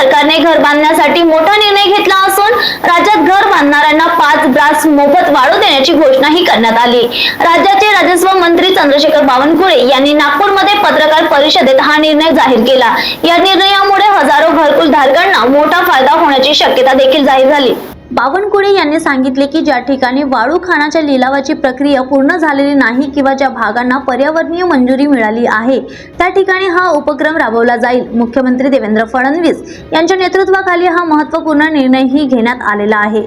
सरकारने घर बांधण्यासाठी मोठा निर्णय घेतला असून राज्यात घर बांधणाऱ्यांना पाच ब्रास मोफत वाढू देण्याची घोषणाही करण्यात आली. राज्याचे राजस्व मंत्री चंद्रशेखर बावनकुळे यांनी नागपूरमध्ये पत्रकार परिषदेत हा निर्णय जाहीर केला. या निर्णयामुळे हजारो घरकुल धारकांना मोठा फायदा होण्याची शक्यता देखील जाहीर झाली. बावनकुळे यांनी सांगितले की ज्या ठिकाणी वाळू खाणाच्या लिलावाची प्रक्रिया पूर्ण झालेली नाही किंवा ज्या भागांना पर्यावरणीय मंजुरी मिळाली आहे त्या ठिकाणी हा उपक्रम राबवला जाईल. मुख्यमंत्री देवेंद्र फडणवीस यांच्या नेतृत्वाखाली हा महत्त्वपूर्ण निर्णयही घेण्यात आलेला आहे.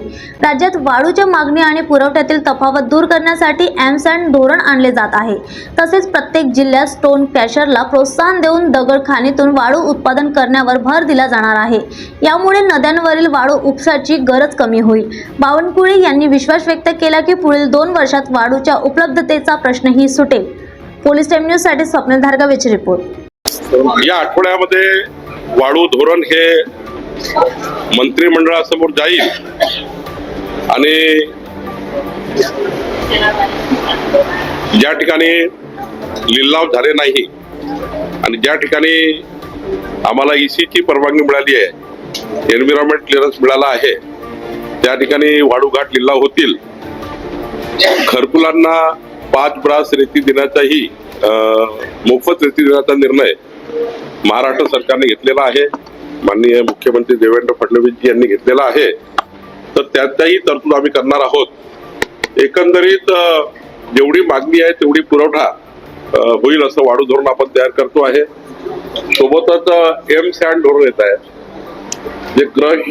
राज्यात वाळूच्या मागणी आणि पुरवठ्यातील तफावत दूर करण्यासाठी एमसँड धोरण आणले जात आहे. तसेच प्रत्येक जिल्ह्यात स्टोन क्रॅशरला प्रोत्साहन देऊन दगडखाणीतून वाळू उत्पादन करण्यावर भर दिला जाणार आहे. यामुळे नद्यांवरील वाळू उपसाची गरज कमी होईल. बावनकुळे यांनी विश्वास व्यक्त केला की पुढील दोन वर्षात वाढूच्या उपलब्धतेचा प्रश्नही सुटेल. पोलीस टाइम न्यूजसाठी स्वप्न धारगावेची रिपोर्ट. या आठवड्यामध्ये वाळू धोरण हे मंत्रिमंडळासमोर जाईल आणि ज्या ठिकाणी लिलाव झाले नाही आणि ज्या ठिकाणी आम्हाला EC ची परवानगी मिळाली आहे एन्व्हिरॉन्मेंट क्लिअरन्स मिळाला आहे त्या ठिकाणी वाडूघाट लिलाव होतील. घरकुलांना पाच ब्रास रेती देण्याचाही मोफत रेती देण्याचा निर्णय महाराष्ट्र सरकारने घेतलेला आहे. माननीय मुख्यमंत्री देवेंद्र फडणवीस यांनी घेतलेला आहे. तर त्याचाही तरतूद आम्ही करणार आहोत. एकंदरीत जेवढी मागणी आहे तेवढी पुरवठा होईल असं वाढू धोरण आपण तयार करतो आहे. सोबतच एम सॅन्ड धोरण येत आहे. जे क्रश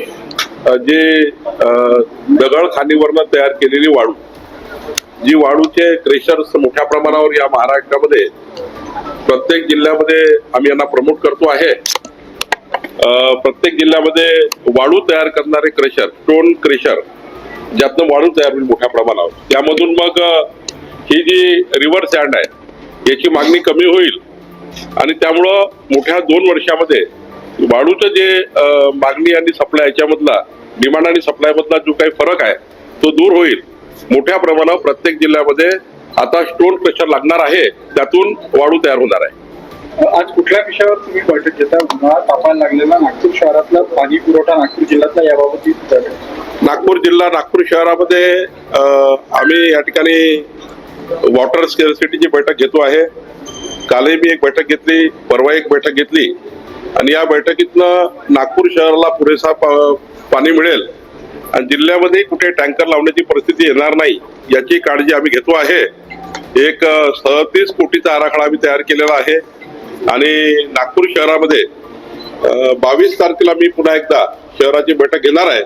जे दगड खाणीवरनं तयार केलेली वाळू. जी वाळूचे क्रेशर्स मोठ्या प्रमाणावर या महाराष्ट्रामध्ये प्रत्येक जिल्ह्यामध्ये आम्ही यांना प्रमोट करतो आहे. प्रत्येक जिल्ह्यामध्ये वाळू तयार करणारे क्रेशर स्टोन क्रेशर ज्यातनं वाळू तयार होईल मोठ्या प्रमाणावर. त्यामधून मग ही जी रिव्हर सँड आहे याची मागणी कमी होईल. आणि त्यामुळं मोठ्या दोन वर्षामध्ये वाळूचं जे मागणी आणि सप्लाय याच्यामधला डिमांड आणि सप्लाय मधला जो काही फरक आहे तो दूर होईल. मोठ्या प्रमाणावर प्रत्येक जिल्ह्यामध्ये आता स्टोन क्रेशर लागणार आहे त्यातून वाळू तयार होणार आहे. आज कुठल्या विषयावर तुम्ही बैठक घेता? उन्हाळा तापायला लागलेला नागपूर शहरातला पाणी पुरवठा नागपूर जिल्ह्यातला याबाबत नागपूर जिल्हा नागपूर शहरामध्ये आम्ही या ठिकाणी वॉटर स्केअरसिटीची बैठक घेतो आहे. कालही मी एक बैठक घेतली परवा एक बैठक घेतली. आणि या बैठकीतनं नागपूर शहराला पुरेसा पाणी मिळेल. आणि जिल्ह्यामध्ये कुठे टँकर लावण्याची परिस्थिती येणार नाही याची काळजी आम्ही घेतो आहे. एक सदतीस कोटीचा आराखडा आम्ही तयार केलेला आहे. आणि नागपूर शहरामध्ये बावीस तारखेला मी पुन्हा एकदा शहराची बैठक घेणार आहे.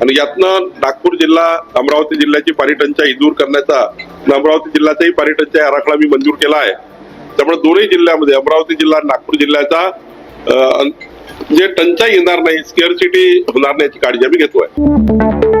आणि यातनं नागपूर जिल्हा अमरावती जिल्ह्याची पाणी टंचाई दूर करण्याचा आणि अमरावती जिल्ह्याचाही पाणी टंचाई आराखडा मी मंजूर केला आहे. त्यामुळे दोन्ही जिल्ह्यामध्ये अमरावती जिल्हा आणि नागपूर जिल्ह्याचा अं, जे टंचाई येणार नाही स्केअर सिटी होणार नाही याची काळजी आम्ही घेतोय.